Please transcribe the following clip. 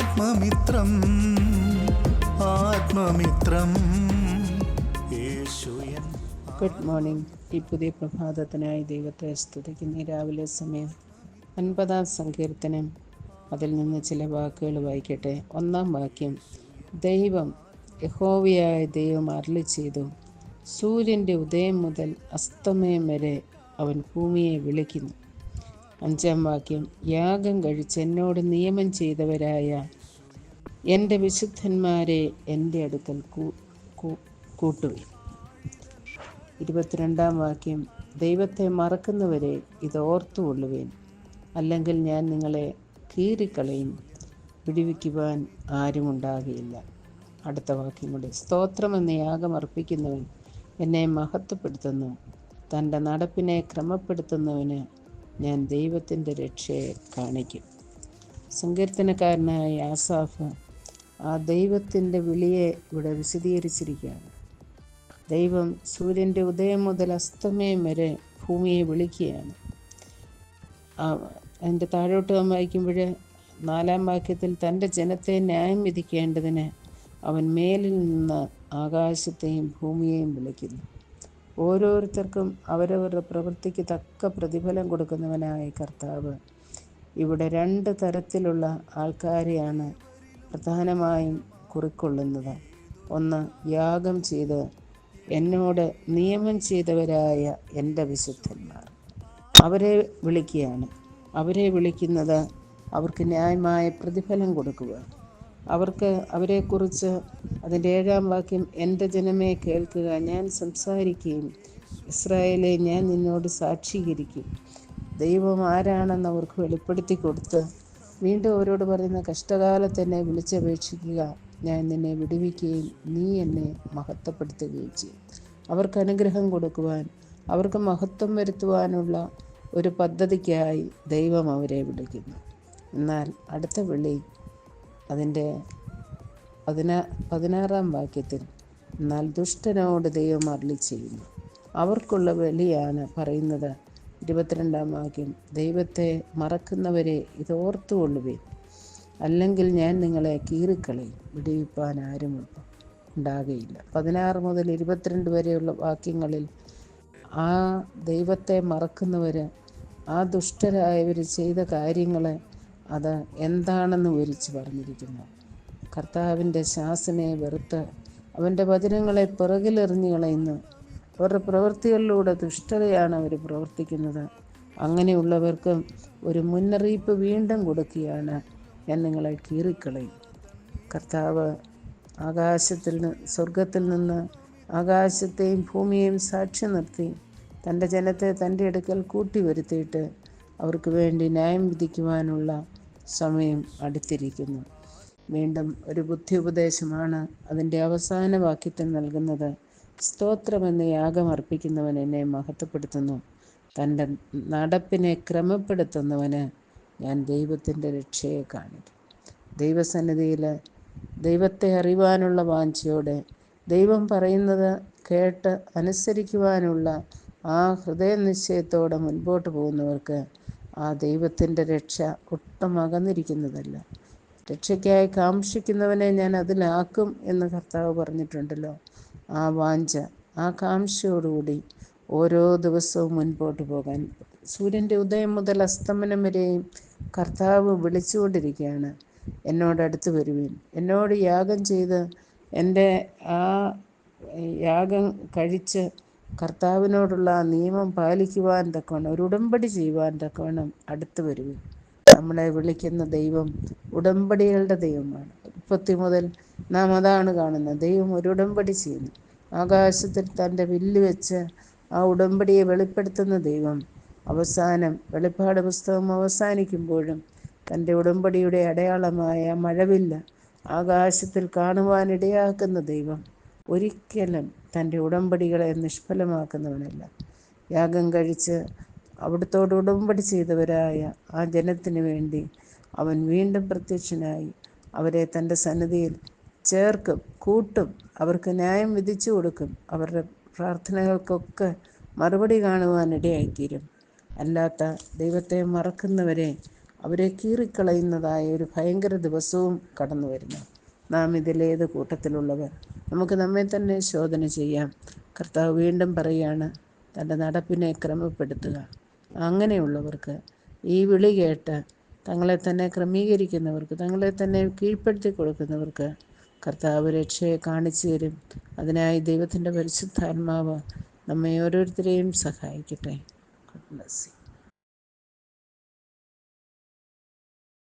ആത്മമിത്രം ആത്മമിത്രം. Good morning ഈ പുതിയ പ്രഭാതത്തിനായി ദൈവത്തെ സ്തുതിക്കുന്ന. രാവിലെ സമയം അൻപതാം സങ്കീർത്തനം. അതിൽ നിന്ന് ചില വാക്കുകൾ വായിക്കട്ടെ. ഒന്നാം വാക്യം. ദൈവം യഹോവയായ ദൈവം അരളി ചെയ്തു. സൂര്യന്റെ ഉദയം മുതൽ അസ്തമയം വരെ അവൻ ഭൂമിയെ വിളിക്കുന്നു. അഞ്ചാം വാക്യം യാഗം കഴിച്ച് എന്നോട് നിയമം ചെയ്തവരായ എന്റെ വിശുദ്ധന്മാരെ എന്റെ അടുക്കൽ കൂട്ടുവിൻ ഇരുപത്തിരണ്ടാം വാക്യം ദൈവത്തെ മറക്കുന്നവരെ ഇത് ഓർത്തുകൊള്ളുവേൻ. അല്ലെങ്കിൽ ഞാൻ നിങ്ങളെ കീറിക്കളയും. പിടിവിക്കുവാൻ ആരുമുണ്ടാകുകയില്ല അടുത്ത വാക്യം കൂടി സ്തോത്രം എന്ന യാഗം അർപ്പിക്കുന്നവൻ എന്നെ മഹത്വപ്പെടുത്തുന്നു. തന്റെ നടപ്പിനെ ക്രമപ്പെടുത്തുന്നവന് ഞാൻ ദൈവത്തിന്റെ രക്ഷയെ കാണിക്കും. സങ്കീർത്തനക്കാരനായ ആസാഫ് ആ ദൈവത്തിന്റെ വിളിയെ ഇവിടെ വിശദീകരിച്ചിരിക്കുകയാണ്. ദൈവം സൂര്യന്റെ ഉദയം മുതൽ അസ്തമയം വരെ ഭൂമിയെ വിളിക്കുകയാണ്. അതിന്റെ താഴോട്ട് വായിക്കുമ്പോൾ നാലാം വാക്യത്തിൽ തന്റെ ജനത്തെ ന്യായം വിധിക്കേണ്ടതിന് അവൻ മേലിൽ നിന്ന് ആകാശത്തെയും ഭൂമിയെയും വിളിക്കുന്നു. ഓരോരുത്തർക്കും അവരവരുടെ പ്രവൃത്തിക്ക് തക്ക പ്രതിഫലം കൊടുക്കുന്നവനായ കർത്താവ്. ഇവിടെ രണ്ട് തരത്തിലുള്ള ആൾക്കാരെയാണ് പ്രധാനമായും കുറിക്കൊള്ളുന്നത്. ഒന്ന് യാഗം ചെയ്ത് എന്നോട് നിയമം ചെയ്തവരായ എന്റെ വിശുദ്ധന്മാർ. അവരെ വിളിക്കുകയാണ്. അവരെ വിളിക്കുന്നത് അവർക്ക് ന്യായമായ പ്രതിഫലം കൊടുക്കുക അവർക്ക് അവരെക്കുറിച്ച് അതിന്റെ ഏഴാം വാക്യം എന്റെ ജനമേ കേൾക്കുക. ഞാൻ സംസാരിക്കുകയും ഇസ്രായേലെ ഞാൻ നിന്നോട് സാക്ഷീകരിക്കും. ദൈവം ആരാണെന്ന് അവർക്ക് വെളിപ്പെടുത്തി കൊടുത്ത് വീണ്ടും അവരോട് പറയുന്ന കഷ്ടകാലത്ത് എന്നെ വിളിച്ചപേക്ഷിക്കുക. ഞാൻ നിന്നെ വിടുവിക്കുകയും നീ എന്നെ മഹത്വപ്പെടുത്തുകയും ചെയ്യും. അവർക്ക് അനുഗ്രഹം കൊടുക്കുവാൻ അവർക്ക് മഹത്വം വരുത്തുവാനുള്ള ഒരു പദ്ധതിക്കായി ദൈവം അവരെ വിളിക്കുന്നു. എന്നാൽ അടുത്ത വിളി അതിന്റെ പതിനാ പതിനാറാം വാക്യത്തിൽ എന്നാൽ ദുഷ്ടനോട് ദൈവം അരളി ചെയ്യുന്നു അവർക്കുള്ള ബലിയാണ് പറയുന്നത്. ഇരുപത്തിരണ്ടാം വാക്യം ദൈവത്തെ മറക്കുന്നവരെ ഇതോർത്തു കൊള്ളുവേ അല്ലെങ്കിൽ ഞാൻ നിങ്ങളെ കീറിക്കളയും. വിടിവിപ്പാൻ ആരും ഉണ്ടാകുകയില്ല പതിനാറ് മുതൽ ഇരുപത്തിരണ്ട് വരെയുള്ള വാക്യങ്ങളിൽ ആ ദൈവത്തെ മറക്കുന്നവർ ആ ദുഷ്ടരായവർ ചെയ്ത കാര്യങ്ങൾ അത് എന്താണെന്ന് വിവരിച്ച് പറഞ്ഞിരിക്കുന്നു. കർത്താവിന്റെ ശാസനയെ വെറുത്ത് അവന്റെ വചനങ്ങളെ പിറകിലെറിഞ്ഞു കളയുന്നു. അവരുടെ പ്രവൃത്തികളിലൂടെ ദുഷ്ടതയാണ് അവർ പ്രവർത്തിക്കുന്നത്. അങ്ങനെയുള്ളവർക്ക് ഒരു മുന്നറിയിപ്പ് വീണ്ടും കൊടുക്കുകയാണ് ഞാൻ നിങ്ങളെ കീറിക്കളയും. കർത്താവ് ആകാശത്തിൽ സ്വർഗത്തിൽ നിന്ന് ആകാശത്തെയും ഭൂമിയെയും സാക്ഷി നിർത്തി തന്റെ ജനത്തെ തന്റെ അടുക്കൽ കൂട്ടി വരുത്തിയിട്ട് അവർക്ക് വേണ്ടി ന്യായം വിധിക്കുവാനുള്ള സമയം അടുത്തിരിക്കുന്നു. വീണ്ടും ഒരു ബുദ്ധി ഉപദേശമാണ് അതിന്റെ അവസാന വാക്യത്തിൽ നൽകുന്നത്. സ്തോത്രമെന്ന് യാഗം അർപ്പിക്കുന്നവൻ എന്നെ മഹത്വപ്പെടുത്തുന്നു. തന്റെ നടപ്പിനെ ക്രമപ്പെടുത്തുന്നവന് ഞാൻ ദൈവത്തിന്റെ രക്ഷയെ കാണിക്കും ദൈവസന്നിധിയിൽ ദൈവത്തെ അറിയുവാനുള്ള വാഞ്ചയോടെ ദൈവം പറയുന്നത് കേട്ട് അനുസരിക്കുവാനുള്ള ആ ഹൃദയനിശ്ചയത്തോടെ മുൻപോട്ട് പോകുന്നവർക്ക് ആ ദൈവത്തിന്റെ രക്ഷ ഒട്ടും അകന്നിരിക്കുന്നതല്ല രക്ഷയ്ക്കായി കാംക്ഷിക്കുന്നവനെ ഞാൻ അതിലാക്കും എന്ന് കർത്താവ് പറഞ്ഞിട്ടുണ്ടല്ലോ. ആ വാഞ്ച ആ കാംഷയോടുകൂടി ഓരോ ദിവസവും മുൻപോട്ട് പോകാൻ. സൂര്യന്റെ ഉദയം മുതൽ അസ്തമനം വരെയും കർത്താവ് വിളിച്ചുകൊണ്ടിരിക്കുകയാണ്. എന്നോട് അടുത്ത് വരുവീൻ. എന്നോട് യാഗം ചെയ്ത് എന്റെ ആ യാഗം കഴിച്ച് കർത്താവിനോടുള്ള നിയമം പാലിക്കുവാൻ തക്കവണ്ണം ഒരു ഉടമ്പടി ചെയ്യുവാൻ തക്കവണ്ണം അടുത്ത് വരുവിൻ. നമ്മളെ വിളിക്കുന്ന ദൈവം ഉടമ്പടികളുടെ ദൈവമാണ്. ഉൽപ്പത്തി മുതൽ നാം അതാണ് കാണുന്നത്. ദൈവം ഒരു ഉടമ്പടി ചെയ്യുന്നു. ആകാശത്തിൽ തന്റെ വില്ല് വെച്ച് ആ ഉടമ്പടിയെ വെളിപ്പെടുത്തുന്ന ദൈവം അവസാനം വെളിപ്പാട് പുസ്തകം അവസാനിക്കുമ്പോഴും തന്റെ ഉടമ്പടിയുടെ അടയാളമായ മഴവില്ല ആകാശത്തിൽ കാണുവാനിടയാക്കുന്ന ദൈവം ഒരിക്കലും തന്റെ ഉടമ്പടികളെ നിഷ്ഫലമാക്കുന്നവനല്ല. യാഗം കഴിച്ച് അവിടുത്തോട് ഉടമ്പടി ചെയ്തവരായ ആ ജനത്തിന് വേണ്ടി അവൻ വീണ്ടും പ്രത്യക്ഷനായി അവരെ തന്റെ സന്നിധിയിൽ ചേർക്കും കൂട്ടും അവർക്ക് ന്യായം വിധിച്ചു കൊടുക്കും അവരുടെ പ്രാർത്ഥനകൾക്കൊക്കെ മറുപടി കാണുവാനിടയായിത്തീരും. അല്ലാത്ത ദൈവത്തെ മറക്കുന്നവരെ അവരെ കീറിക്കളയുന്നതായ ഒരു ഭയങ്കര ദിവസവും കടന്നു വരുന്നു നാം ഇതിലേത് കൂട്ടത്തിലുള്ളവർ നമുക്ക് നമ്മെ തന്നെ ശോധന ചെയ്യാം. കർത്താവ് വീണ്ടും പറയുകയാണ് തന്റെ നടപ്പിനെ ക്രമപ്പെടുത്തുക. അങ്ങനെയുള്ളവർക്ക് ഈ വിളി കേട്ട് തങ്ങളെ തന്നെ ക്രമീകരിക്കുന്നവർക്ക് തങ്ങളെ തന്നെ കീഴ്പ്പെടുത്തി കൊടുക്കുന്നവർക്ക് കർത്താവ് രക്ഷയെ കാണിച്ചു തരും. അതിനായി ദൈവത്തിന്റെ പരിശുദ്ധാത്മാവ് നമ്മെ ഓരോരുത്തരെയും സഹായിക്കട്ടെ. You.